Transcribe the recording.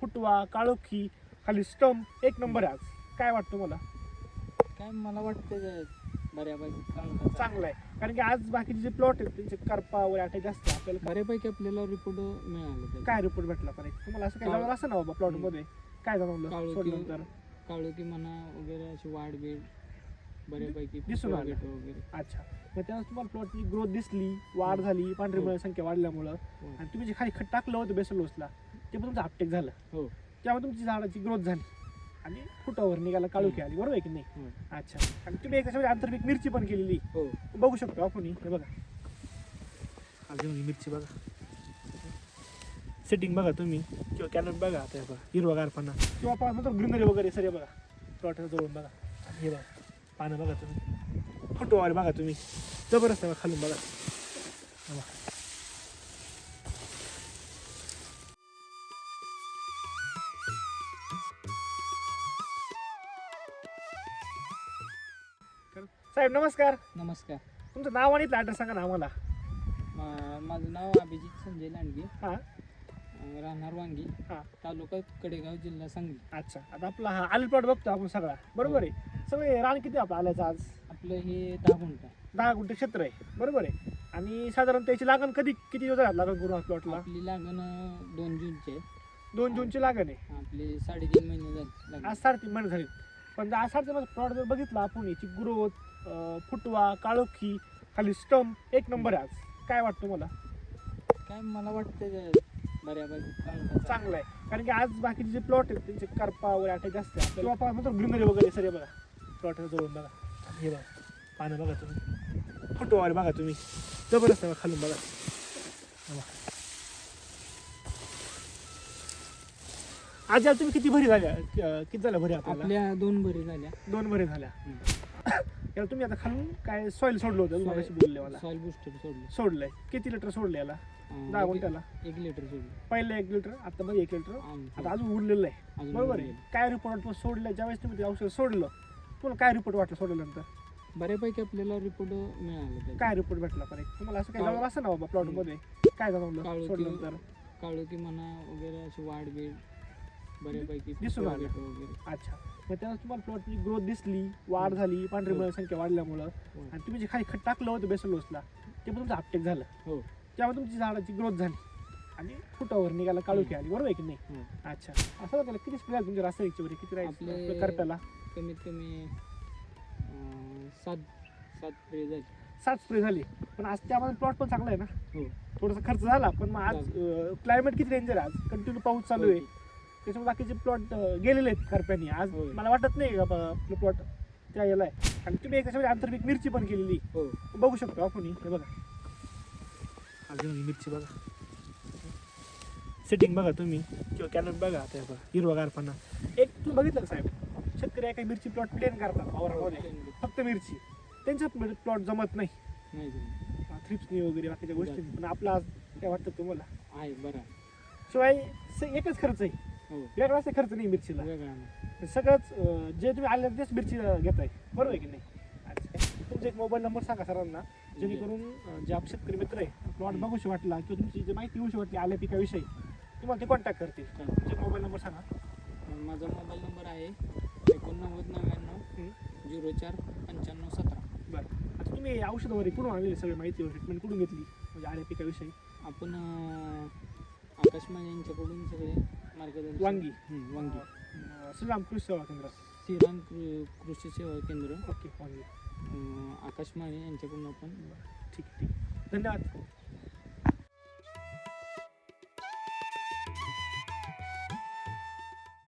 फुटवा काळोखी खाली स्टंप एक नंबर आहे आज. काय वाटतं मला काय मला वाटतं बऱ्यापैकी चांगलं चांगलं आहे. कारण की आज बाकीचे जे प्लॉट आहेत त्यांचे करपा वगैरे अटॅक जास्त आहे. आपल्याला बऱ्यापैकी आपल्याला रिपोर्ट मिळाला. काय रिपोर्ट भेटला पण तुम्हाला असं काय काळ- जाणवलं असं ना बाबा प्लॉटमध्ये? काय जाणवलं काळोखी- सोडल्यानंतर? काळोखी म्हणा वगैरे अशी वाढ बीड बऱ्यापैकी दिसून आलं. वगैरे. अच्छा. मग त्यावेळेस तुम्हाला प्लॉटची ग्रोथ दिसली वाढ झाली पांढरी हो. मुळे संख्या वाढल्यामुळं. हो. आणि तुम्ही जे खाली खत टाकलं होतं बेसलोसला ते पण तुमचं अपटेक झालं. हो. त्यामुळे तुमची झाडाची ग्रोथ झाली. आणि फुटावर निघाला काळोखी आली बरोबर आहे की नाही? अच्छा. आणि तुम्ही एक त्याच्यामध्ये आंतरपीक मिरची पण केलेली. हो. बघू शकतो आपण ही. बघा. अजून मिरची बघा. सेटिंग बघा तुम्ही. किंवा कॅनन बघा आता हे बघा. हिरवागार पाना किंवा आपण म्हणतो ग्रीनरी वगैरे सर बघा. प्लॉटला जवळून बघा. आणि हे बघा. पानं बघा तुम्ही. फुटवावर बघा तुम्ही. जबरदस्त बघा खालून बघा. साहेब नमस्कार. नमस्कार. तुमचं नाव आणि ॲड्रेस सांगा ना आम्हाला. मा- माझं नाव अभिजित संजय लांडगे. हां. अं, राहणार वांगी हां. तालुका कडेगाव जिल्हा सांगली. अच्छा. आता आपला हा आल प्लॉट बघतो आपण सगळा. बरोबर आहे. सगळे रान किती आपलं आल्याचं आज? आपलं हे दहा गुंठा. दहा गुंठे क्षेत्र आहे. बरोबर आहे. आणि साधारण त्याची लागण कधी किती दिवस झाला लागण करून प्लॉटला आपली लागण अं, दोन जूनची आहे. दोन जूनची लागण आहे. आपले साडेतीन महिने झाले लागण. आज साडेतीन महिने झाले. पण आज साडेतीन प्लॉट जर बघितला आपण याची ग्रोथ फुटवा काळोखी खाली स्टंप एक नंबर आहे आज. काय वाटतं मला काय मला वाटतं बऱ्यापैकी चांगलं. चांगलं आहे. कारण की आज बाकीचे जे प्लॉट आहेत त्यांचे करपा वगैरे अटॅक जास्त आहे. किंवा आपण म्हणतो ग्रीनरी वगैरे सर बघा. प्लॉट जवळून बघा. हे बघा. पानं बघा तुम्ही. फुटवावर बघा तुम्ही. जबरदस्त बघा खालून बघा. आज याला तुम्ही किती भरी झाल्या? किती झाल्या भरी आपल्याला? आपल्या दोन बरी झाल्या. दोन भरी झाल्या. याला तुम्ही आता खालून काय सॉईल सोडलं होतं तुम्हाला बोलले मला. सॉइल बुस्टर सोडलं. सोडलंय. किती लिटर सोडलं याला? अं, दहा एक- गुंठ्याला एक लिटर सोडलं. पहिलं एक लिटर आता मध्ये एक लिटर आता अजून उरलेलं आहे अजून बरोबर आहे. उरलेलं. काय रिपोर्ट सोडलं. ज्यावेळेस तुम्ही ते औषध सोडलं तुम्हाला काय रिपोर्ट वाटलं सोडल्यानंतर? बऱ्यापैकी आपल्याला रिपोर्ट मिळाला त्याचा. काय रिपोर्ट भेटला पण तुम्हाला असं काय जाणवलं असं ना बाबा प्लॉटमध्ये? काय जाणवलं काळोखी- सोडल्यानंतर? काळोखी म्हणा वगैरे अशी वाढ बीड बऱ्यापैकी दिसून आलं. वगैरे. अच्छा. मग त्यावेळेस तुम्हाला प्लॉटची ग्रोथ दिसली वाढ झाली पांढरी हो. मुळे संख्या वाढल्यामुळं. हो. आणि तुम्ही जे खाली खत टाकलं होतं बेसलोसला ते पण तुमचं अपटेक झालं. हो. त्यामुळे तुमची झाडाची ग्रोथ झाली. आणि फुटावर निघाला काळोखी आली. बरोबर आहे की नाही? हो. अच्छा. असं त्याला किती स्प्रे तुमच्या रासायनिकच्या वगैरे? किती आपले- राहील करप्याला? कमीत कमी अं, सात सात स्प्रे झाले. सात स्प्रे झाली. पण आज त्यामध्ये प्लॉट पण चांगला आहे ना? हो. थोडासा खर्च झाला पण मग आज क्लायमेट किती आहे आज? कंटिन्यू पाऊस चालू आहे. त्याच्यामुळे बाकीचे प्लॉट गेलेले आहेत करप्यानी. आज होय. मला वाटत नाही का बा- आपलं प्लॉट त्या याला आहे. आणि तुम्ही एक त्याच्यामध्ये आंतरपीक मिरची पण केलेली. हो बघू शकतो आपण ही. हे बघा. अजून ही मिरची बघा. सेटिंग बघा तुम्ही. किंवा कॅनन बघा आता हे बघा. हिरवागार पाना एक तुम्ही बघितलं का साहेब? शेतकरी एका मिरची प्लॉट प्लेन करतात वावरामध्ये फक्त मिरची. त्यांच्यात प्लॉट जमत नाही. नाही. थ्रिप्सनी वगैरे बाकीच्या गोष्टी. पण आपला आज काय वाटतं तुम्हाला? आहे बरं. आहे. शिवाय स- एकच खर्च आहे. हो. वेगळा असं खर्च नाही मिरचीला. सगळंच अं, जे तुम्ही आले तेच मिरची घेताय. बरोबर आहे की नाही? अच्छा. तुमचा एक मोबाईल नंबर सांगा सरांना जेणेकरून अं, जे आप शेतकरी मित्र आहे प्लॉट बघूशी वाटला किंवा तुमची जी माहिती येऊशी वाटली आल्या पिकाविषयी तुम्हाला ते कॉन्टॅक्ट करतील. चालेल. तुमचा मोबाईल नंबर सांगा. माझा मोबाईल नंबर आहे एकोणनव्वद नव्याण्णव झिरो चार पंच्याण्णव सतरा. बरं. आता तुम्ही औषध वगैरे कुठून आणलेली सगळी माहिती ट्रीटमेंट कुठून घेतली? म्हणजे आल्या पिकाविषयी आपण अं, आकाश यांच्याकडून सगळे वांगी. हं, वांगी. अं, श्रीराम कृषी सेवा केंद्र श्रीराम कृ- कृषी सेवा केंद्र. ओके वांगी. अं, आकाश माने यांच्याकडून आपण ठीक ठीक. धन्यवाद.